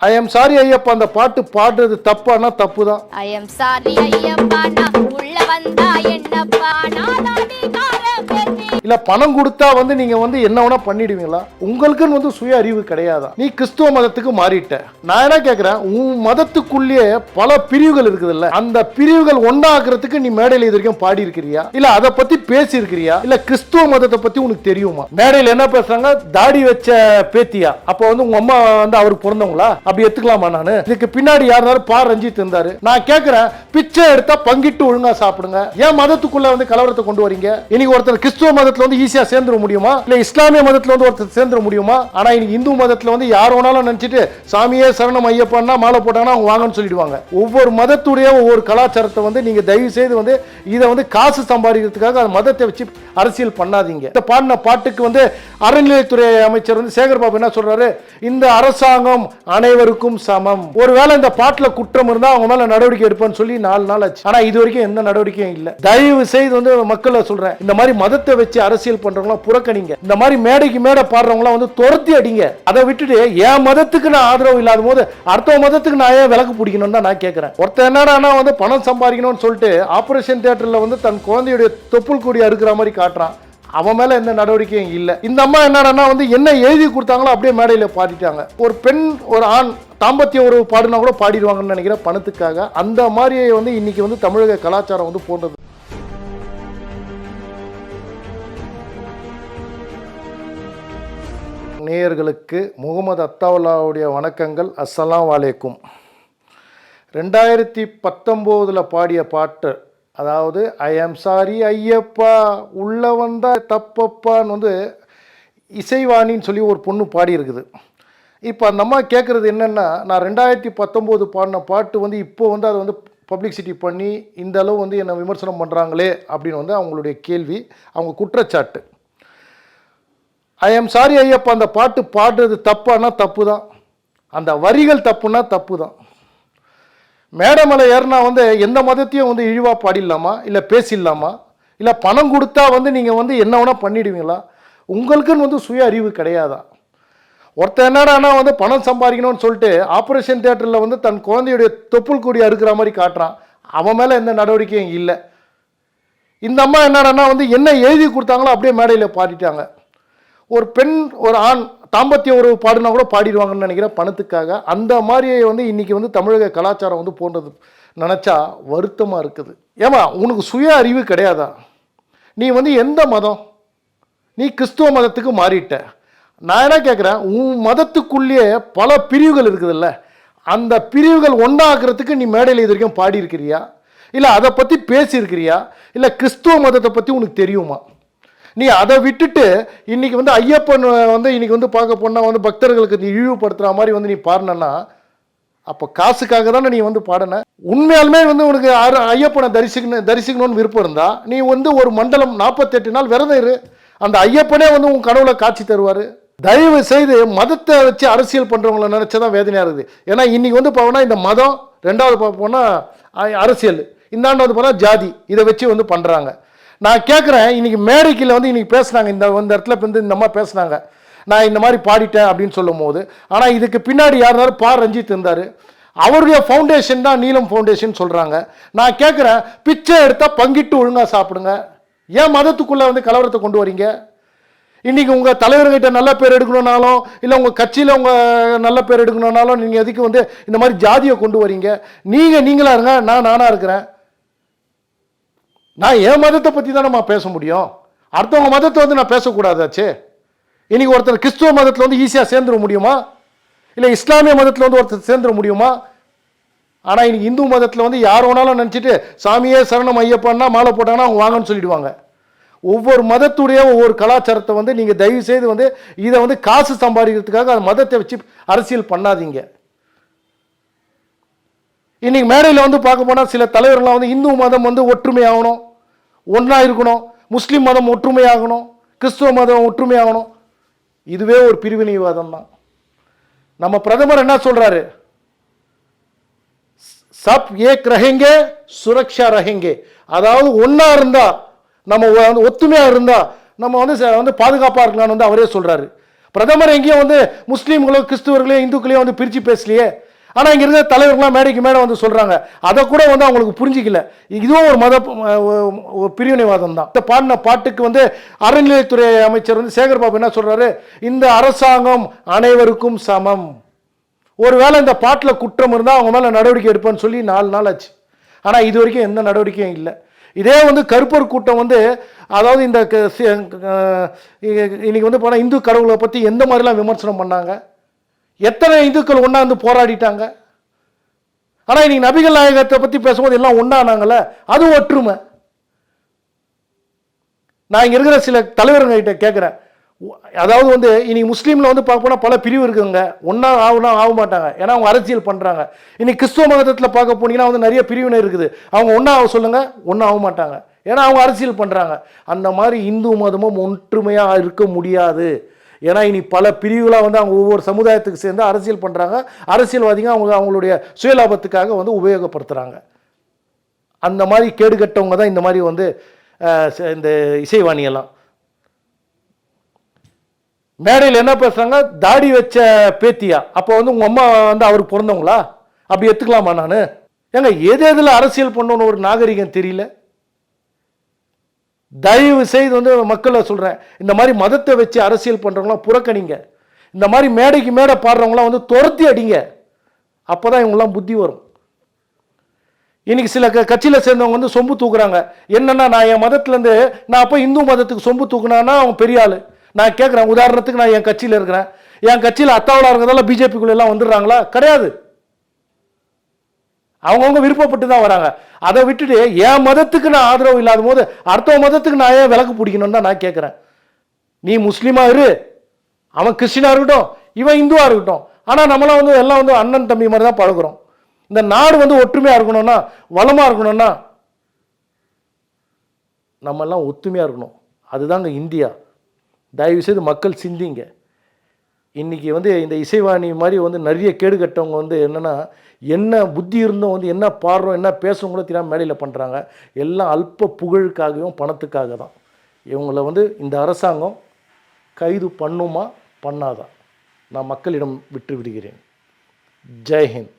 I am sorry Ayyappa அந்த பாட்டு பாடுறது தப்பானா தப்பு தான் ஐ எம் சாரி ஐயப்பா உள்ள வந்தா என்னப்பா? நான் இல்ல பணம் கொடுத்தா வந்து நீங்க வந்து என்ன வேணா பண்ணிடுவீங்களா? உங்களுக்குன்னு வந்து சுய அறிவு கிடையாதா? நீ கிறிஸ்துவ மதத்துக்கு மாறிட்ட. நான் என்ன கேக்குறேன்? உன் மதத்துக்குள்ளேயே பல பிரிவுகள் இருக்குதுல்ல. அந்த பிரிவுகள் ஒன்னாக்குறதுக்கு நீ மேடையில் இது வரைக்கும் பாடி இருக்கிறியா இல்ல அதை பத்தி பேசி இருக்கிறியா இல்ல கிறிஸ்துவ மதத்தை பத்தி உனக்கு தெரியுமா? மேடையில் என்ன பேசுறாங்க? தாடி வச்ச பேத்தியா? அப்ப வந்து உங்க அம்மா வந்து அவருக்கு பிறந்தவங்களா? அப்படி எடுத்துக்கலாமா நானு? இதுக்கு பின்னாடி யாருனாலும் பா ரஞ்சித் இருந்தாரு. நான் கேக்குறேன் பிச்சை எடுத்தா பங்கிட்டு ஒழுங்கா சாப்பிடுங்க. ஏன் மதத்துக்குள்ள வந்து கலவரத்தை கொண்டு வரீங்க? இன்னைக்கு ஒருத்தர் கிறிஸ்துவ மதத்துல வந்து ஈஸியா சேர்ந்துட முடியுமா? இல்ல இஸ்லாமிய மதத்துல வந்து ஒருத்தர் சேர்ந்துட முடியுமா? ஆனா இன்னைக்கு இந்து மதத்துல வந்து யார் வேணாலும் நினைச்சிட்டு சாமியே சரணம் ஐயப்பன்னா மாலை போட்டாங்கன்னா அவங்க வாங்கன்னு சொல்லிடுவாங்க. ஒவ்வொரு மதத்துடைய ஒவ்வொரு கலாச்சாரத்தை வந்து நீங்க தயவு செய்து வந்து இதை வந்து காசு சம்பாதிக்கிறதுக்காக அந்த மதத்தை வச்சு அரசியல் பண்ணாதீங்க. இந்த பாடின பாட்டுக்கு வந்து அறநிலையத்துறை அமைச்சர் வந்து சேகர் பாபு என்ன சொல்றாரு? இந்த அரசாங்கம் அனைவருக்கும் சமம். ஒருவேளை இந்த பாட்டுல குற்றம் இருந்தா அவங்க மேல நடவடிக்கை எடுப்பேன்னு சொல்லி நாலு நாள் ஆச்சு. ஆனா இது வரைக்கும் எந்த நடவடிக்கையும் இல்லை. தயவு செய்து வந்து மக்களை சொல்றேன். இந்த மாதிரி மதத்தை வச்சு அரசியல் பண்றவங்களாம் புறக்கணிங்க. இந்த மாதிரி மேடைக்கு மேடை பாடுறவங்களாம் வந்து துரத்தி அடிங்க. அதை விட்டுட்டு என் மதத்துக்கு நான் ஆதரவு இல்லாத போது அடுத்த மதத்துக்கு நான் ஏன் விளக்கு பிடிக்கணும்னு தான் நான் கேட்கிறேன் ஒருத்தன் என்னடா வந்து பணம் சம்பாதிக்கணும்னு சொல்லிட்டு ஆபரேஷன் தியேட்டர்ல வந்து தன் குழந்தையுடைய தொப்புள் கொடி அறுக்கிற மாதிரி காட்டுறான். அவன் மேல எந்த நடவடிக்கையும் இல்லை. இந்த அம்மா என்னடா வந்து என்ன எழுதி கொடுத்தாங்களோ அப்படியே மேடையில பாடிட்டாங்க. ஒரு பெண் ஒரு ஆண் தாம்பத்திய உறவு பாடினா கூட பாடிடுவாங்கன்னு நினைக்கிறேன் பணத்துக்காக. அந்த மாதிரி வந்து இன்னைக்கு வந்து தமிழக கலாச்சாரம் வந்து போன்றது. நேயர்களுக்கு முகமது அத்தாவுல்லாவுடைய வணக்கங்கள். அஸ்ஸலாம் வலைக்கும் ரெண்டாயிரத்தி பத்தொம்போதில் பாடிய பாட்டு அதாவது ஐ ஆம் சாரி ஐயப்பா உள்ளே வந்தால் தப்பப்பான்னு வந்து இசைவாணின்னு சொல்லி ஒரு பொண்ணு பாடியிருக்குது. இப்போ அந்த அம்மா கேட்குறது என்னென்னா நான் ரெண்டாயிரத்தி பத்தொம்போது பாடின பாட்டு வந்து இப்போ வந்து அதை வந்து பப்ளிக்சிட்டி பண்ணி இந்த அளவு வந்து என்னை விமர்சனம் பண்ணுறாங்களே அப்படின்னு வந்து அவங்களுடைய கேள்வி அவங்க குற்றச்சாட்டு. ஐ எம் சாரி ஐயப்பா அந்த பாட்டு பாடுறது தப்பானா தப்பு தான் அந்த வரிகள் தப்புனா தப்பு தான் மேடை மேலே ஏறினா வந்து எந்த மதத்தையும் வந்து இழிவாக பாடிடலாமா? இல்லை பேசிடலாமா? இல்லை பணம் கொடுத்தா வந்து நீங்கள் வந்து என்ன வேணால் பண்ணிடுவீங்களா? உங்களுக்குன்னு வந்து சுய அறிவு கிடையாதா? ஒருத்தன் என்னடானா வந்து பணம் சம்பாதிக்கணும்னு சொல்லிட்டு ஆப்ரேஷன் தேட்டரில் வந்து தன் குழந்தையுடைய தொப்புள் கொடி அறுக்கிற மாதிரி காட்டுறான். அவன் மேலே எந்த நடவடிக்கையும் இல்லை. இந்த அம்மா என்னடான்னா வந்து என்ன எழுதி கொடுத்தாங்களோ அப்படியே மேடையில் பாடிட்டாங்க. ஒரு பெண் ஒரு ஆண் தாம்பத்திய உறவு பாடினா கூட பாடிடுவாங்கன்னு நினைக்கிறேன் பணத்துக்காக அந்த மாதிரியே வந்து இன்னைக்கு வந்து தமிழக கலாச்சாரம் வந்து போன்றது நினச்சா வருத்தமாக இருக்குது. ஏமா உனக்கு சுய அறிவு கிடையாதா? நீ வந்து எந்த மதம்? நீ கிறிஸ்துவ மதத்துக்கு மாறிட்ட. நான் என்ன கேட்குறேன் உன் மதத்துக்குள்ளேயே பல பிரிவுகள் இருக்குதுல்ல. அந்த பிரிவுகள் ஒன்றாகிறதுக்கு நீ மேடையில் இது வரைக்கும் பாடியிருக்கிறியா? இல்லை அதை பற்றி பேசியிருக்கிறியா? இல்லை கிறிஸ்துவ மதத்தை பற்றி உனக்கு தெரியுமா? நீ அதை விட்டுட்டு இன்னைக்கு வந்து ஐயப்பன் வந்து இன்னைக்கு வந்து பார்க்க போனால் வந்து பக்தர்களுக்கு நீ இழிவுபடுத்துகிற மாதிரி வந்து நீ பாடினா அப்போ காசுக்காக தானே நீ வந்து பாடின? உண்மையாலுமே வந்து உனக்கு ஐயப்பனை தரிசிக்கணும் தரிசிக்கணும்னு விருப்பம் இருந்தா நீ வந்து ஒரு மண்டலம் நாற்பத்தெட்டு நாள் விரதம் இரு. அந்த ஐயப்பனே வந்து உன் கடவுளை காட்சி தருவார். தயவு செய்து மதத்தை வச்சு அரசியல் பண்ணுறவங்கள நினச்சதான் வேதனையாக இருக்குது. ஏன்னா இன்றைக்கி வந்து போனால் இந்த மதம் ரெண்டாவது பார்க்க போனால் அரசியல். இந்தாண்டு வந்து போனால் ஜாதி. இதை வச்சு வந்து பண்ணுறாங்க நான் கேட்குறேன் இன்றைக்கி மேடைக்கில் வந்து இன்றைக்கி பேசுனாங்க இந்த இந்த இடத்துல வந்து இந்த மாதிரி பேசுனாங்க. நான் இந்த மாதிரி பாடிட்டேன் அப்படின்னு சொல்லும் போது ஆனால் இதுக்கு பின்னாடி யாருனாலும் பா ரஞ்சித் இருந்தார். அவருடைய ஃபவுண்டேஷன் தான் நீலம் ஃபவுண்டேஷன் சொல்கிறாங்க நான் கேட்குறேன் பிச்சை எடுத்தால் பங்கிட்டு ஒழுங்காக சாப்பிடுங்க. ஏன் மதத்துக்குள்ளே வந்து கலவரத்தை கொண்டு வரீங்க? இன்னைக்கு உங்கள் தலைவர்கிட்ட நல்ல பேர் எடுக்கணுன்னாலும் இல்லை உங்கள் கட்சியில் உங்கள் நல்ல பேர் எடுக்கணுன்னாலும் நீங்கள் எதுக்கு வந்து இந்த மாதிரி ஜாதியை கொண்டு வரீங்க? நீங்கள் நீங்களா இருங்க நான் நானாக இருக்கிறேன். நான் என் மதத்தை பற்றி தானேம்மா பேச முடியும்? அடுத்தவங்க மதத்தை வந்து நான் பேசக்கூடாதாச்சே? இன்னைக்கு ஒருத்தர் கிறிஸ்துவ மதத்தில் வந்து ஈஸியாக சேர்ந்துட முடியுமா? இல்லை இஸ்லாமிய மதத்தில் வந்து ஒருத்தர் சேர்ந்துட முடியுமா? ஆனால் இன்னைக்கு இந்து மதத்தில் வந்து யார் வேணாலும் நினச்சிட்டு சாமியே சரணம் ஐயப்பான்னா மாலை போட்டாங்கன்னா அவங்க வாங்கன்னு சொல்லிடுவாங்க. ஒவ்வொரு மதத்துடைய ஒவ்வொரு கலாச்சாரத்தை வந்து நீங்கள் தயவு செய்து வந்து இதை வந்து காசு சம்பாதிக்கிறதுக்காக அந்த மதத்தை வச்சு அரசியல் பண்ணாதீங்க. இன்றைக்கி மேடையில் வந்து பார்க்க போனால் சில தலைவர்கள்லாம் வந்து இந்து மதம் வந்து ஒற்றுமை ஆகணும் ஒன்றா இருக்கணும். முஸ்லீம் மதம் ஒற்றுமையாகணும். கிறிஸ்துவ மதம் ஒற்றுமையாகணும். இதுவே ஒரு பிரிவினைவாதம் தான் நம்ம பிரதமர் என்ன சொல்றாரு? சப் ஏக் ரஹெங்கே சுரக்ஷா ரஹெங்கே. அதாவது ஒன்றா இருந்தா நம்ம வந்து ஒத்துமையா இருந்தா நம்ம வந்து ச- வந்து பாதுகாப்பாக இருக்கலாம்னு வந்து அவரே சொல்றாரு. பிரதமர் எங்கேயும் வந்து முஸ்லீம்களோ கிறிஸ்துவர்களையோ இந்துக்களையோ வந்து பிரித்து பேசலையே. ஆனால் இங்கே இருந்த தலைவர்கள்லாம் மேடைக்கு மேடை வந்து சொல்கிறாங்க அதை கூட வந்து அவங்களுக்கு புரிஞ்சிக்கல. இதுவும் ஒரு மத ஒரு பிரிவினைவாதம் தான். இந்த பாடின பாட்டுக்கு வந்து அறநிலையத்துறை அமைச்சர் வந்து சேகர் பாபு என்ன சொல்கிறாரு இந்த அரசாங்கம் அனைவருக்கும் சமம். ஒருவேளை இந்த பாட்டில் குற்றம் இருந்தால் அவங்க மேலே நடவடிக்கை எடுப்பேன்னு சொல்லி நாலு நாள் ஆச்சு. ஆனால் இது வரைக்கும் எந்த நடவடிக்கையும் இல்லை. இதே வந்து கருப்பர் கூட்டம் வந்து அதாவது இந்த க- இன்னைக்கு வந்து போனால் இந்து கடவுளை பற்றி எந்த மாதிரிலாம் விமர்சனம் பண்ணாங்க? எத்தனை இந்துக்கள் ஒன்றா போராடிட்டாங்க? ஆனால் இன்னைக்கு நபிகள் நாயகத்தை பற்றி பேசும்போது எல்லாம் ஒன்றானாங்கள அது ஒற்றுமை. நான் இங்கே இருக்கிற சில தலைவர்கள்கிட்ட கேட்குறேன் அதாவது வந்து இன்னைக்கு முஸ்லீமில் வந்து பார்க்க போனால் பல பிரிவு இருக்குங்க ஒன்றா ஆகுனா ஆக மாட்டாங்க. ஏன்னா அவங்க அரசியல் பண்ணுறாங்க இன்னைக்கு கிறிஸ்துவ மதத்தில் பார்க்க போனீங்கன்னா வந்து நிறைய பிரிவினை இருக்குது. அவங்க ஒன்றா ஆக சொல்லுங்கள் ஒன்றா ஆக மாட்டாங்க. ஏன்னா அவங்க அரசியல் பண்ணுறாங்க அந்த மாதிரி இந்து மதமும் ஒற்றுமையாக இருக்க முடியாது. ஏன்னா இனி பல பிரிவுகளாக வந்து அவங்க ஒவ்வொரு சமுதாயத்துக்கு சேர்ந்து அரசியல் பண்ணுறாங்க அரசியல்வாதிங்க அவங்க அவங்களுடைய சுயலாபத்துக்காக வந்து உபயோகப்படுத்துகிறாங்க அந்த மாதிரி கேடு கட்டவங்க தான் இந்த மாதிரி வந்து இந்த இசைவாணியெல்லாம் மேடையில் என்ன பேசுகிறாங்க தாடி வச்ச பேத்தியா? அப்போ வந்து உங்கள் அம்மா வந்து அவருக்கு பிறந்தவங்களா? அப்படி எடுத்துக்கலாமா நான்? ஏங்க எது எதில் அரசியல் பண்ணணும்னு ஒரு நாகரிகம் தெரியல. தயவு செய்து வந்து மக்களை சொல்கிறேன் இந்த மாதிரி மதத்தை வச்சு அரசியல் பண்ணுறவங்களாம் புறக்கணிங்க. இந்த மாதிரி மேடைக்கு மேடை பாடுறவங்களாம் வந்து துரத்தி அடிங்க. அப்போ தான் இவங்கெல்லாம் புத்தி வரும். இன்றைக்கி சில க கட்சியில் சேர்ந்தவங்க வந்து சொம்பு தூக்குறாங்க. என்னன்னா நான் என் மதத்துலேருந்து நான் அப்போ இந்து மதத்துக்கு சொம்பு தூக்குனான்னா அவன் பெரிய ஆள். நான் கேட்குறேன் உதாரணத்துக்கு நான் என் கட்சியில் இருக்கிறேன். என் கட்சியில் அத்தாவலாக இருக்கிறதெல்லாம் பிஜேபிக்குள்ளெல்லாம் வந்துடுறாங்களா? கிடையாது. அவங்கவுங்க விருப்பப்பட்டு தான் வராங்க. அதை விட்டுட்டு என் மதத்துக்கு நான் ஆதரவு இல்லாத போது அடுத்த மதத்துக்கு நான் ஏன் விளக்கு பிடிக்கணும்னு தான் நான் கேட்குறேன் நீ முஸ்லீமா இரு. அவன் கிறிஸ்டினாக இருக்கட்டும் இவன் இந்துவாக இருக்கட்டும். ஆனால் நம்மளாம் வந்து எல்லாம் வந்து அண்ணன் தம்பி மாதிரி தான் பழகுறோம். இந்த நாடு வந்து ஒற்றுமையாக இருக்கணும்னா வளமாக இருக்கணும்னா நம்மெல்லாம் ஒத்துமையாக இருக்கணும். அதுதாங்க இந்தியா. தயவு செய்து மக்கள் சிந்திங்க. இன்றைக்கி வந்து இந்த இசைவாணி மாதிரி வந்து நிறைய கேடு கட்டவங்க வந்து என்னென்னா என்ன புத்தி இருந்தும் வந்து என்ன பாடுறோம் என்ன பேசுறோம் கூட தெரியாமல் மேடையில் பண்ணுறாங்க எல்லாம் அல்ப புகழுக்காகவும் பணத்துக்காக தான் இவங்களை வந்து இந்த அரசாங்கம் கைது பண்ணுமா பண்ணாதான் நான் மக்களிடம் விட்டு விடுகிறேன். ஜெய்ஹிந்த்